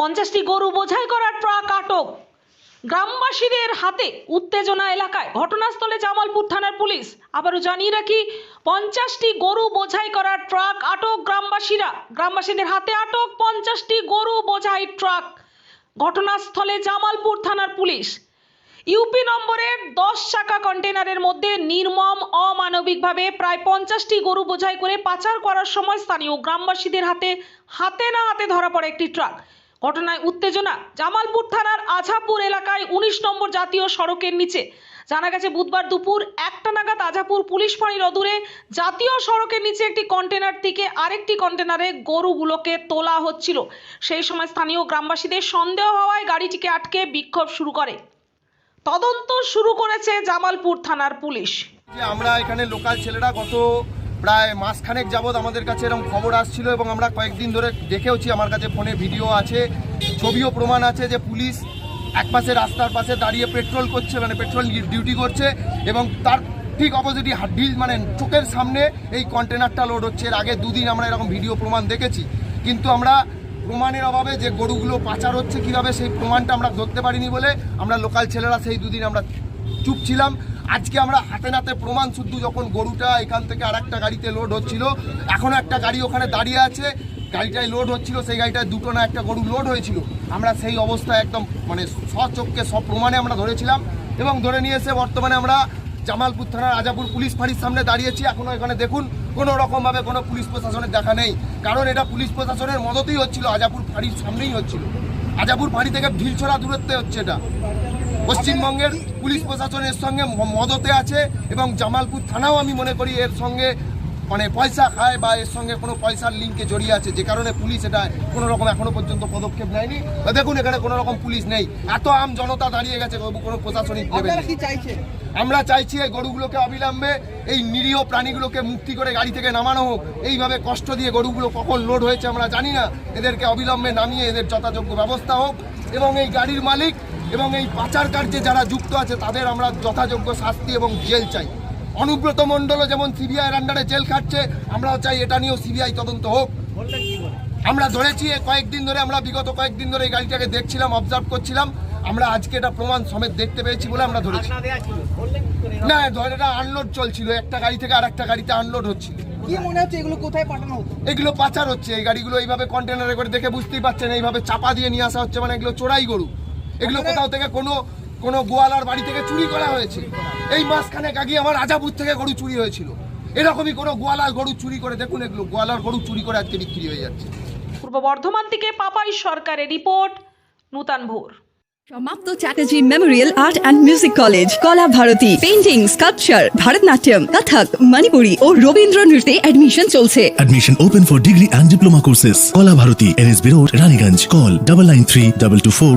পঞ্চাশটি গরু বোঝাই করা ট্রাক আটক। গ্রামবাসীদের হাতে উত্তেজনা এলাকায়। ঘটনাস্থলে জামালপুর থানার পুলিশ। আবারও জানিয়ে রাখি, পঞ্চাশটি গরু বোঝাই করা ট্রাক আটক গ্রামবাসীরা। গ্রামবাসীদের হাতে আটক পঞ্চাশটি গরু বোঝাই ট্রাক। ঘটনাস্থলে জামালপুর থানার পুলিশ। ইউপি নম্বরের দশ চাকা কন্টেনারের মধ্যে নির্মম অমানবিকভাবে প্রায় পঞ্চাশটি গরু বোঝাই করে পাচার করার সময় স্থানীয় গ্রামবাসীদের হাতে হাতে না হাতে ধরা পড়ে একটি ট্রাক। ঘটনায় উত্তেজনা। জামালপুর থানার আঝাপুর এলাকায় উনিশ নম্বর জাতীয় সড়কের নিচে। জানা গেছে, বুধবার দুপুর একটা নাগাদ আজাপুর পুলিশ ফাঁড়ির অদূরে জাতীয় সড়কের নিচে একটি কন্টেনার থেকে আরেকটি কন্টেনারে গরুগুলোকে তোলা হচ্ছিল। সেই সময় স্থানীয় গ্রামবাসীদের সন্দেহ হওয়ায় গাড়িটিকে আটকে বিক্ষোভ শুরু করে। তদন্ত শুরু করেছে জামালপুর থানার পুলিশ। আমরা এখানে লোকাল ছেলেরা গত প্রায় মাসখানেক যাবৎ আমাদের কাছে এরকম খবর আসছিল এবং আমরা কয়েকদিন ধরে দেখেওছি, আমার কাছে ফোনে ভিডিও আছে, ছবিও প্রমাণ আছে যে পুলিশ এক পাশে রাস্তার পাশে দাঁড়িয়ে পেট্রোল করছে মানে পেট্রোল ডিউটি করছে এবং তার ঠিক অপোজিটই ডিল মানে চোখের সামনে এই কন্টেনারটা লোড হচ্ছে। এর আগে দুদিন আমরা এরকম ভিডিও প্রমাণ দেখেছি। কিন্তু আমরা প্রমাণের অভাবে যে গরুগুলো পাচার হচ্ছে, কীভাবে সেই প্রমাণটা আমরা ধরতে পারিনি বলে আমরা লোকাল ছেলেরা সেই দুদিন আমরা চুপ ছিলাম। আজকে আমরা হাতে নাতে প্রমাণ শুদ্ধ যখন গরুটা এখান থেকে আর একটা গাড়িতে লোড হচ্ছিল এখনও একটা গাড়ি ওখানে দাঁড়িয়ে আছে, গাড়িটায় লোড হচ্ছিল, সেই গাড়িটায় দুটো না একটা গরু লোড হয়েছিল। আমরা সেই অবস্থায় একদম মানে সচক্ষে সব প্রমাণে আমরা ধরেছিলাম এবং ধরে নিয়ে এসে বর্তমানে আমরা জামালপুর থানার রাজাপুর পুলিশ ফাঁড়ির সামনে দাঁড়িয়েছি। এখনও এখানে দেখুন, কোনো রকমভাবে কোনো পুলিশ প্রশাসনের দেখা নেই। কারণ এটা পুলিশ প্রশাসনের মদতেই হচ্ছিল, আজাপুর ফাঁড়ির সামনেই হচ্ছিল। আজাপুর ফাঁড়ি থেকে ঢিলছড়া দূরত্বে হচ্ছে এটা। পশ্চিমবঙ্গের পুলিশ প্রশাসনের সঙ্গে মদতে আছে এবং জামালপুর থানাও আমি মনে করি এর সঙ্গে মানে পয়সা খায় বা এর সঙ্গে কোনো পয়সার লিঙ্কে জড়িয়ে আছে। যে কারণে পুলিশ এটা কোনো রকম এখনও পর্যন্ত পদক্ষেপ নেয়নি। বা দেখুন এখানে কোনো রকম পুলিশ নেই। এত আম জনতা দাঁড়িয়ে গেছে কোনো প্রশাসনিক আমরা চাইছি এই গরুগুলোকে অবিলম্বে এই নিরীহ প্রাণীগুলোকে মুক্তি করে গাড়ি থেকে নামানো হোক। এইভাবে কষ্ট দিয়ে গরুগুলো কখন লোড হয়েছে আমরা জানি না। এদেরকে অবিলম্বে নামিয়ে এদের যথাযোগ্য ব্যবস্থা হোক এবং এই গাড়ির মালিক এবং এই পাচার কার্যে যারা যুক্ত আছে তাদের আমরা যথাযোগ্য শাস্তি এবং জেল চাই। অনুব্রত মণ্ডলও যেমন সিবিআইয়ের আন্ডারে জেল খাটছে আমরাও চাই এটা নিয়েও সিবিআই তদন্ত হোক। আমরা ধরেছি কয়েকদিন ধরে আমরা বিগত কয়েকদিন ধরে এই গাড়িটাকে দেখছিলাম অবজার্ভ করছিলাম। আমরা আজকে এটা প্রমাণ সমেত দেখতে পেয়েছি বলে আমরা ধরেছি। না ধরে এটা আনলোড চলছিল একটা গাড়ি থেকে আর একটা গাড়িতে আনলোড হচ্ছিল। কি মনে হচ্ছে এগুলো কোথায় পাঠানো এগুলো পাচার হচ্ছে এই গাড়িগুলো এইভাবে কন্টেনারে করে দেখে বুঝতেই পারছেন এইভাবে চাপা দিয়ে নিয়ে আসা হচ্ছে মানে এগুলো চোরাই গরু। এগুলো কোথাও থেকে কোনো কোনো গোয়ালার বাড়ি থেকে চুরি করা হয়েছে এই মাসখানে আগে আমার রাজাপুর থেকে গরু চুরি হয়েছিল। এরকমই কোনো গোয়ালার গরু চুরি করে দেখুন এগুলো গোয়ালার গরু চুরি করে আজকে বিক্রি হয়ে যাচ্ছে। পূর্ব বর্ধমান থেকে পাপাই সরকারের রিপোর্ট নূতন ভোর। সমাপ্ত Chatterjee memorial art and music college Kala Bharati. Painting sculpture Bharatanatyam Kathak Manipuri ও রবীন্দ্র নৃত্যে অ্যাডমিশন চলছে। Admission open for degree and diploma courses. Kola Bharati, NSB Road, Raniganj call double nine three double two four